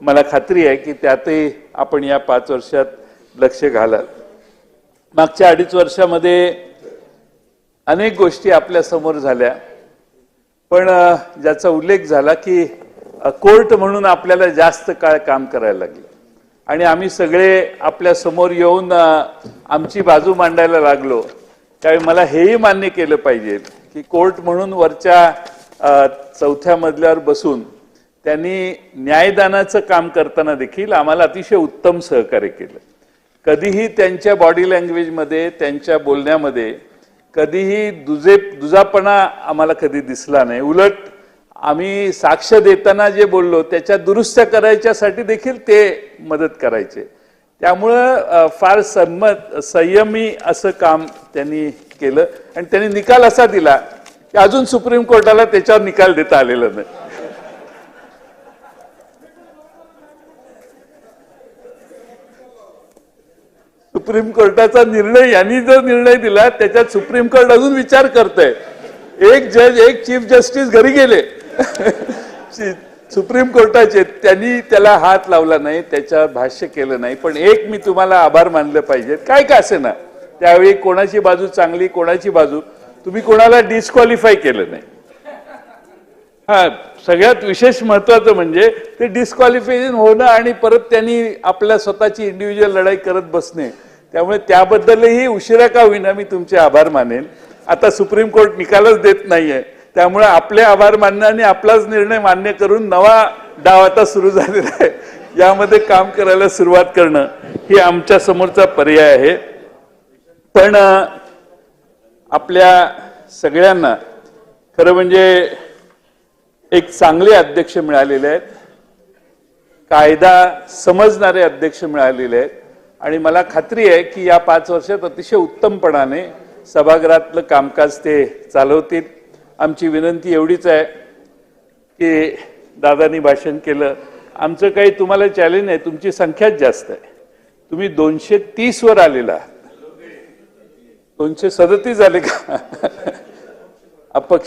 मला खात्री आहे की त्यातही आपण या पाच वर्षात लक्ष घालाल. मागच्या अडीच वर्षामध्ये अनेक गोष्टी आपल्यासमोर झाल्या. पण ज्याचा उल्लेख झाला की कोर्ट म्हणून आपल्याला जास्त काळ काम करायला लागलं. आणि आम्ही सगळे आपल्यासमोर येऊन आमची बाजू मांडायला लागलो. त्यावेळी मला हेही मान्य केलं पाहिजे की कोर्ट म्हणून वरच्या चौथ्या मजल्यावर बसून त्यांनी न्यायदानाचं काम करताना देखील आम्हाला अतिशय उत्तम सहकार्य केलं. कधीही त्यांच्या बॉडी लँग्वेजमध्ये त्यांच्या बोलण्यामध्ये कधीही दुजे दुजापणा आम्हाला कधी दिसला नाही. उलट आम्ही साक्ष देताना जे बोललो त्याच्या दुरुस्त्या करायच्यासाठी देखील ते मदत करायचे. त्यामुळं फार संमत संयमी असं काम त्यांनी केलं. आणि त्यांनी निकाल असा दिला की अजून सुप्रीम कोर्टाला त्याच्यावर निकाल देता आलेला नाही. सुप्रीम कोर्टाचा निर्णय यांनी जो निर्णय दिला त्याच्यात सुप्रीम कोर्ट अजून विचार करतय. एक जज एक चीफ जस्टिस घरी गेले. सुप्रीम कोर्टाचे त्यांनी त्याला हात लावला नाही त्याच्या भाष्य केलं नाही. पण एक मी तुम्हाला आभार मानलं पाहिजे. काय का असे ना त्यावेळी कोणाची बाजू चांगली कोणाची बाजू? तुम्ही कोणाला डिस्क्वालिफाय केलं नाही. हा सगळ्यात विशेष महत्वाचं म्हणजे ते डिस्क्वालिफिकेशन होणं आणि परत त्यांनी आपल्या स्वतःची इंडिव्हिज्युअल लढाई करत बसणे. त्यामुळे त्याबद्दलही उशिरा का होईना मी तुमचे आभार मानेन. आता सुप्रीम कोर्ट निकालच देत नाहीये. त्यामुळे आपले आभार मानणं आणि आपलाच निर्णय मान्य करून नवा डाव आता सुरू झालेला आहे. यामध्ये काम करायला सुरुवात करणं ही आमच्या समोरचा पर्याय आहे. पण आपल्या सगळ्यांना खरं म्हणजे एक चांगले अध्यक्ष मिळालेले आहेत. कायदा समजणारे अध्यक्ष मिळालेले आहेत. आणि मला खात्री आहे की या पाच वर्षात अतिशय उत्तमपणाने सभागृहातलं कामकाज ते चालवतील. आमची विनंती एवढीच आहे की दादानी भाषण केलं. आमचं काही तुम्हाला चॅलेंज आहे तुमची संख्याच जास्त आहे. तुम्ही दोनशे तीस वर आलेला आहात. दोनशे सदतीस झाले का? अपक्ष